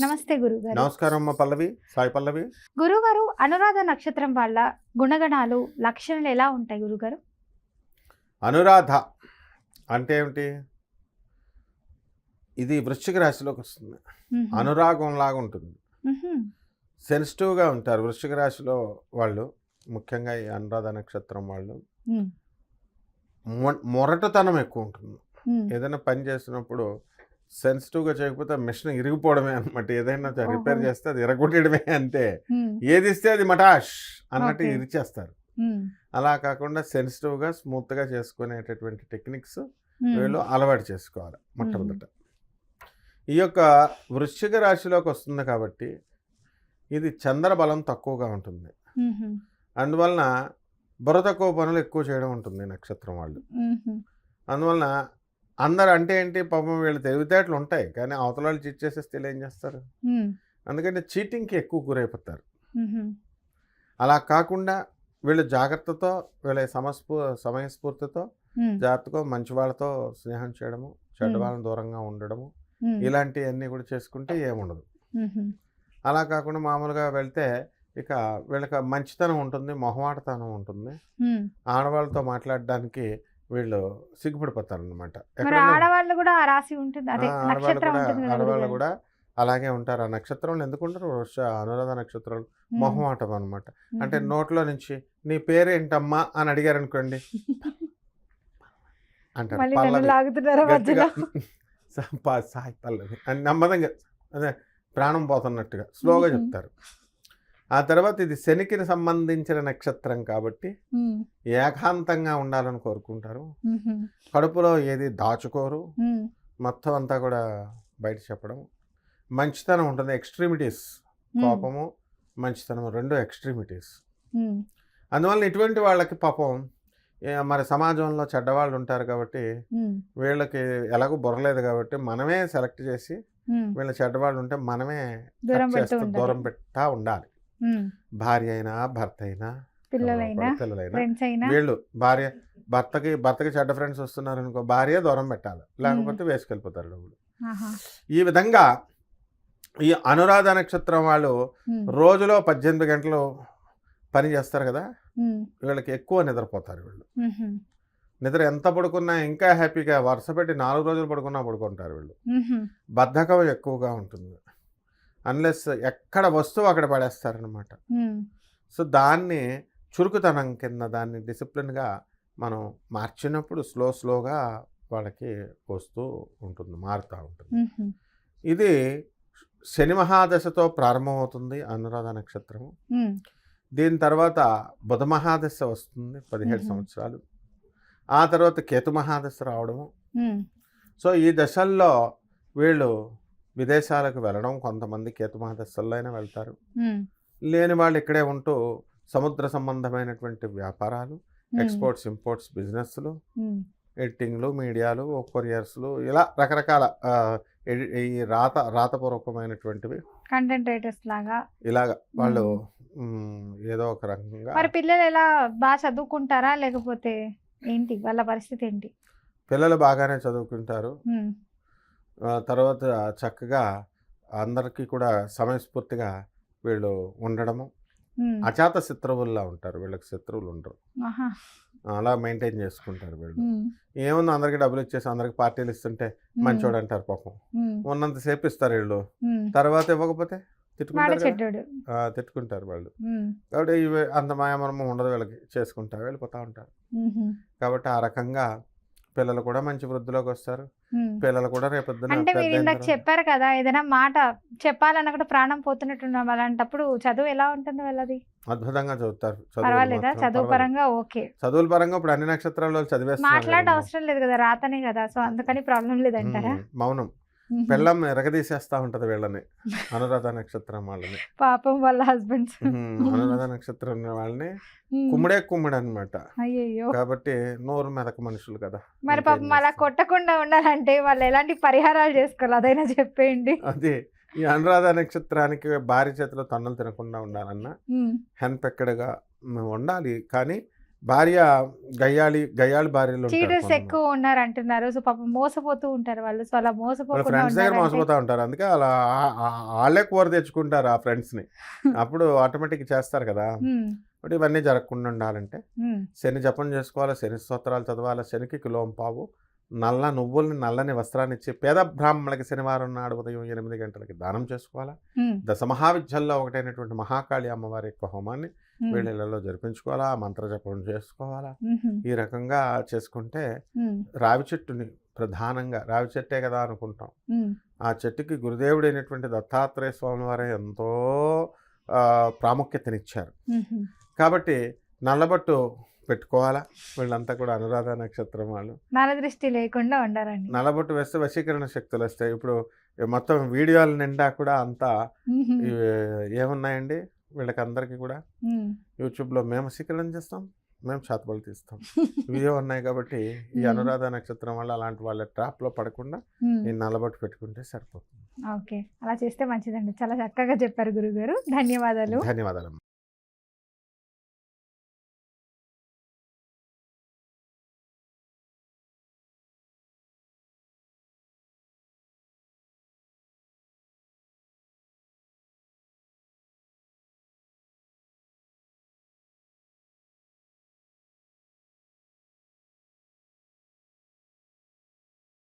నమస్తే గురుగారు. నమస్కారం అమ్మ పల్లవి సాయి పల్లవి. గురుగారు అనురాధ నక్షత్రం వాళ్ళ గుణగణాలు లక్షణాలు ఎలా ఉంటాయి గురుగారు? అనురాధ అంటే ఏమిటి? ఇది వృశ్చిక రాశిలోకి వస్తుంది. అనురాగం లాగా ఉంటుంది. సెన్సిటివ్గా ఉంటారు వృశ్చిక రాశిలో వాళ్ళు ముఖ్యంగా ఈ అనురాధ నక్షత్రం వాళ్ళు. మొరటుతనం ఎక్కువ ఉంటుంది. ఏదైనా పని చేసినప్పుడు సెన్సిటివ్గా చేయకపోతే మిషన్ ఇరిగిపోవడమే అనమాట ఏదైనా రిపేర్. చేస్తే అది ఇరగొట్టడమే అంతే. ఏది ఇస్తే అది మటాష్ అన్నట్టు. ఇరిచేస్తారు. అలా కాకుండా సెన్సిటివ్గా స్మూత్గా చేసుకునేటటువంటి టెక్నిక్స్. వీళ్ళు అలవాటు చేసుకోవాలి మొట్టమొదట ఈ యొక్క వృశ్చిక రాశిలోకి వస్తుంది కాబట్టి ఇది చంద్రబలం తక్కువగా ఉంటుంది. అందువలన బుర్ర తక్కువ పనులు ఎక్కువ చేయడం ఉంటుంది నక్షత్రం వాళ్ళు. అందువలన అందరు అంటే ఏంటి పాపం వీళ్ళు తెలివితేటలు ఉంటాయి కానీ అవతల వాళ్ళు చీట్ చేసేస్తే ఏం చేస్తారు. అందుకని చీటింగ్కి ఎక్కువ గురైపోతారు. అలా కాకుండా వీళ్ళు జాగ్రత్తతో వీళ్ళ సమస్ఫూ సమయస్ఫూర్తితో. జాగ్రత్తగా మంచి వాళ్ళతో స్నేహం చేయడము చెడ్డ. వాళ్ళని దూరంగా ఉండడము. ఇలాంటివన్నీ కూడా చేసుకుంటే ఏముండదు. అలా కాకుండా మామూలుగా వెళ్తే ఇక వీళ్ళకి మంచితనం ఉంటుంది మొహమాటతనం ఉంటుంది. ఆడవాళ్ళతో మాట్లాడడానికి వీళ్ళు సిగ్గుపడిపోతారు అనమాట మరి ఆడవాళ్ళు కూడా రాశి ఉంటుంది. ఆడవాళ్ళు నక్షత్రం కూడా అలాగే ఉంటారు. ఆ నక్షత్రంలో ఎందుకు ఉంటారు వృష అనురాధ నక్షత్రాలు మ్మ్. మొహమాటం అనమాట అంటే. నోట్లో నుంచి నీ పేరేంటమ్మా అని అడిగారు అనుకోండి అంటారు పా- సాయి పల్లవి. అని నెమ్మదంగా అదే ప్రాణం పోతున్నట్టుగా స్లోగా. చెప్తారు. ఆ తర్వాత ఇది శనికి సంబంధించిన నక్షత్రం కాబట్టి. ఏకాంతంగా ఉండాలని కోరుకుంటారు. కడుపులో ఏది దాచుకోరు. మొత్తం అంతా కూడా బయట చెప్పడం మంచితనం ఉంటుంది ఎక్స్ట్రీమిటీస్. కోపము మంచితనం రెండు ఎక్స్ట్రీమిటీస్. అందువల్ల ఇటువంటి వాళ్ళకి పాపం మరి సమాజంలో చెడ్డవాళ్ళు ఉంటారు కాబట్టి. వీళ్ళకి ఎలాగో బుర్రలేదు కాబట్టి మనమే సెలెక్ట్ చేసి. వీళ్ళ చెడ్డవాళ్ళు ఉంటే మనమే దూరం పెడుతూ చేస్తూ ఉండాలి. భార్య అయినా భర్త అయినా పిల్లలైనా పిల్లలైనా వీళ్ళు భార్య భర్తకి భర్తకి చెడ్డ ఫ్రెండ్స్ వస్తున్నారు అనుకో భార్య దూరం పెట్టాలి లేకపోతే వేసుకెళ్ళిపోతారు డబ్బులు. ఈ విధంగా ఈ అనురాధ నక్షత్రం వాళ్ళు. రోజులో పద్దెనిమిది గంటలు పని చేస్తారు కదా. వీళ్ళకి ఎక్కువ నిద్రపోతారు వీళ్ళు. నిద్ర ఎంత పడుకున్నా ఇంకా హ్యాపీగా వరుస పెట్టి నాలుగు రోజులు పడుకున్నా పడుకుంటారు వీళ్ళు. బద్ధకం ఎక్కువగా ఉంటుంది అన్లెస్ ఎక్కడ వస్తువు అక్కడ పడేస్తారనమాట. సో దాన్ని చురుకుతనం కింద దాన్ని డిసిప్లిన్గా మనం మార్చినప్పుడు స్లో స్లోగా వాళ్ళకి వస్తూ ఉంటుంది మారుతూ ఉంటుంది. ఇది శని మహాదశతో ప్రారంభమవుతుంది అనురాధ నక్షత్రము. దీని తర్వాత బుధ మహాదశ వస్తుంది పదిహేడు. సంవత్సరాలు ఆ తర్వాత కేతు మహాదశ రావడము. సో ఈ దశల్లో వీళ్ళు విదేశాలకు వెళ్ళడం కొంతమంది కేతు మహాదశల్లో అయినా వెళ్తారు. లేని వాళ్ళు ఇక్కడే ఉంటూ సముద్ర సంబంధమైనటువంటి వ్యాపారాలు. ఎక్స్పోర్ట్స్ ఇంపోర్ట్స్ బిజినెస్లు. ఎడిటింగ్లు మీడియాలు కొరియర్స్లు ఇలా రకరకాల ఈ రాత రాతపూర్వకమైనటువంటివి కంటెంట్ రైటర్స్ లాగా ఇలాగ వాళ్ళు ఏదో ఒక రకంగా మరి పిల్లలు ఎలా బాగా చదువుకుంటారా? లేకపోతే ఏంటి? వాళ్ళ పరిస్థితి ఏంటి? పిల్లలు బాగానే చదువుకుంటారు. తర్వాత చక్కగా అందరికీ కూడా సమయస్ఫూర్తిగా వీళ్ళు ఉండడము. అచాత శత్రువుల్లా ఉంటారు వీళ్ళకి శత్రువులు ఉండరు. అలా మెయింటైన్ చేసుకుంటారు వీళ్ళు. ఏముంది అందరికి డబ్బులు ఇచ్చేసి అందరికి పార్టీలు ఇస్తుంటే. మంచోడు అంటారు పాపం మ్మ్. ఉన్నంతసేపు ఇస్తారు వీళ్ళు. తర్వాత ఇవ్వకపోతే తిట్టుకుంటారు తిట్టుకుంటారు వాళ్ళు. కాబట్టి అంత మాయమర్మం ఉండదు వీళ్ళకి చేసుకుంటా వెళ్ళిపోతూ ఉంటారు. కాబట్టి ఆ రకంగా పిల్లలు కూడా మంచి వృద్ధిలోకి వస్తారు. పిల్లలు కూడా రేపొద్దున అంటే మీరు ఇందాక చెప్పారు కదా ఏదైనా మాట చెప్పాలన్న కూడా ప్రాణం పోతున్నట్టున్నాం అలాంటప్పుడు చదువు ఎలా ఉంటుంది వాళ్ళది అద్భుతంగా చదువుతారు పర్వాలేదా చదువు. పరంగా ఓకే చదువుల పరంగా ఇప్పుడు అన్ని నక్షత్రాల వాళ్ళు చదివేస్తున్నారు మాట్లాడే. అవసరం లేదు కదా రాతనే కదా సో అందుకని ప్రాబ్లం లేదంటారా మౌనం. పెళ్ళం ఎరగదీసేస్తా ఉంటది వీళ్ళని. అనురాధ నక్షత్రం వాళ్ళని. పాపం వాళ్ళ హస్బెండ్స్. అనురాధ నక్షత్రం ఉన్న వాళ్ళని కుమ్ముడే కుమ్ముడు అనమాట కాబట్టి నోరు మెదక మనుషులు కదా. మరి పాపం అలా? కొట్టకుండా ఉండాలంటే వాళ్ళు ఎలాంటి పరిహారాలు చేసుకోవాలి? అదైనా చెప్పేయండి. అది ఈ అనురాధ నక్షత్రానికి భార్య చేతిలో తన్నులు తినకుండా ఉండాలన్నా మ్మ్. హెన్ పెక్కడగా ఉండాలి. కానీ భార్య గయ్యాళి గయ్యాళి భార్యలు చీటర్స్. ఎక్కువ ఉన్నారు అంటున్నారు సో పాపం మోసపోతూ ఉంటారు వాళ్ళు. సో అలా మోసపోకుండా ఫ్రెండ్స్ దగ్గర మోసపోతూ ఉంటారు. అందుకే అలా వాళ్ళే కూర తెచ్చుకుంటారు ఆ ఫ్రెండ్స్ని. అప్పుడు ఆటోమేటిక్ చేస్తారు కదా. బట్ ఇవన్నీ జరగకుండా ఉండాలంటే శని జపం చేసుకోవాలి శని స్తోత్రాలు చదవాలి శనికి కిలోం పావు. నల్ల నువ్వుల్ని నల్లని వస్త్రాన్ని ఇచ్చి పేద బ్రాహ్మణులకి శనివారం నాడు ఉదయం ఎనిమిది గంటలకి దానం చేసుకోవాలా? దశ మహావిద్యల్లో ఒకటైనటువంటి మహాకాళి అమ్మవారి యొక్క హోమాన్ని వీళ్ళలో జరిపించుకోవాలా? మంత్ర జపం చేసుకోవాలా ఈ రకంగా చేసుకుంటే రావి చెట్టుని ప్రధానంగా రావి చెట్టే కదా అనుకుంటాం. ఆ చెట్టుకి గురుదేవుడైనటువంటి దత్తాత్రేయ స్వామి వారే ఎంతో ప్రాముఖ్యతనిచ్చారు. కాబట్టి నల్లబట్టు పెట్టుకోవాలా? వీళ్ళంతా కూడా అనురాధ నక్షత్రం వాళ్ళు. నర దృష్టి లేకుండా ఉండాలండి. నల్లబొట్టు వేస్తే వశీకరణ శక్తులు వస్తాయి. ఇప్పుడు మొత్తం వీడియోల నిండా కూడా అంతా ఏమున్నాయండి? వీళ్ళకి అందరికీ కూడా యూట్యూబ్లో మేము వశీకరణ చేస్తాం మేము చేతబడులు తీస్తాం. ఇవే ఉన్నాయి కాబట్టి ఈ. అనురాధ నక్షత్రం వల్ల అలాంటి వాళ్ళ ట్రాప్లో పడకుండా ఉమ్. ఈ నల్లబొట్టు పెట్టుకుంటే సరిపోతుంది. ఓకే. అలా చేస్తే మంచిదండి. చాలా చక్కగా చెప్పారు గురుగారు. ధన్యవాదాలు. ధన్యవాదాలు.